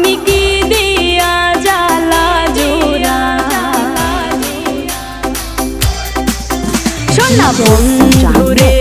তুমি কি দিয়া জ্বালা জোড়া? শোনা বন্ধুরে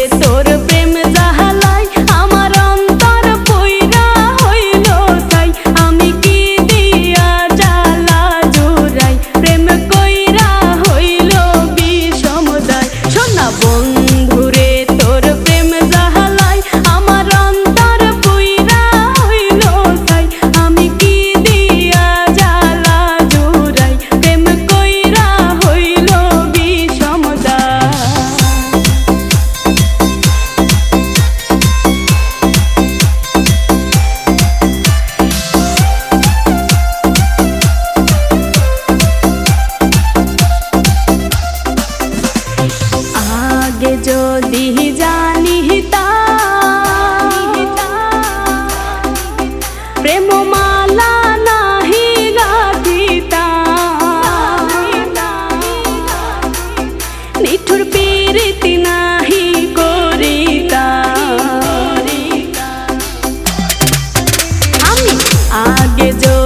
आगे जो